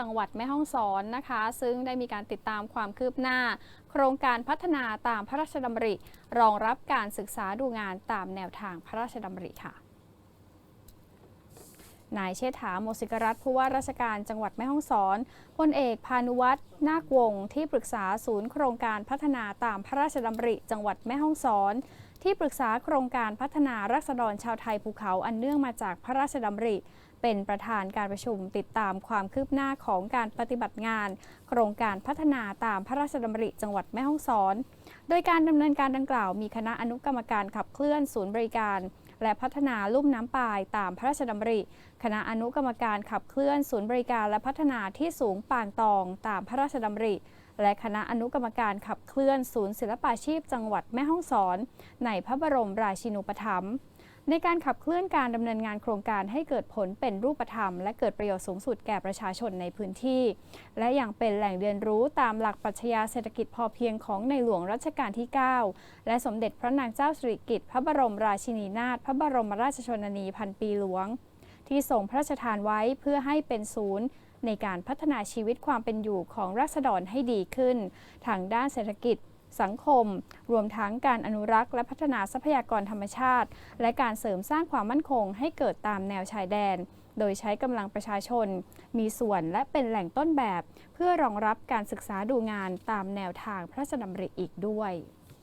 จังหวัดแม่ฮ่องสอนนะคะ ซึ่งได้มีการติดตามความคืบหน้า โครงการพัฒนาตามพระราชดำริ รองรับการศึกษาดูงานตามแนวทางพระราชดำริค่ะ นายเชษฐาโมสิกรัตผู้ว่าราชการจังหวัดแม่ฮ่องสอนพลเอกพานุวัฒน์นาควงศ์ที่ปรึกษาศูนย์โครงการพัฒนาตามพระราชดำริจังหวัดแม่ฮ่องสอนที่ปรึกษาโครงการพัฒนารัษฎรชาวไทยภูเขาอันเนื่องมาจากพระราชดำริ เป็นประธานการประชุมติดตามความคืบหน้าของการปฏิบัติงาน โครงการพัฒนาตามพระราชดำริจังหวัดแม่ฮ่องสอนโดยการดำเนินการดังกล่าวมีคณะอนุกรรมการขับเคลื่อนศูนย์บริการ และพัฒนาลุ่มน้ำปายตามพระราชดำริ คณะอนุกรรมการขับเคลื่อนศูนย์บริการและพัฒนาที่สูงป่างตองตามพระราชดำริ และคณะอนุกรรมการขับเคลื่อนศูนย์ศิลปาชีพจังหวัดแม่ฮ่องสอน ในพระบรมราชินูปถัมภ์ ในการขับเคลื่อนการดำเนินงานโครงการให้เกิดผลเป็นรูปธรรม และเกิดประโยชน์สูงสุดแก่ประชาชนในพื้นที่ และอยังเป็นแหล่งเรียนรู้ตามหลักปรัชญาเศรษฐกิจพอเพียงของในหลวงรัชกาลที่ 9 และสมเด็จพระนางเจ้าสิริกิติ์พระบรมราชินีนาถพระบรมราชชนนีพันปีหลวง ที่ทรงพระราชทานไว้เพื่อให้เป็นศูนย์ในการพัฒนาชีวิตความเป็นอยู่ของราษฎรให้ดีขึ้นทางด้านเศรษฐกิจ สังคม รวมทั้งการอนุรักษ์และพัฒนาทรัพยากรธรรมชาติ และการเสริมสร้างความมั่นคงให้เกิดตามแนวชายแดน โดยใช้กำลังประชาชน มีส่วนและเป็นแหล่งต้นแบบ เพื่อรองรับการศึกษาดูงานตามแนวทางพระราชดำริอีกด้วย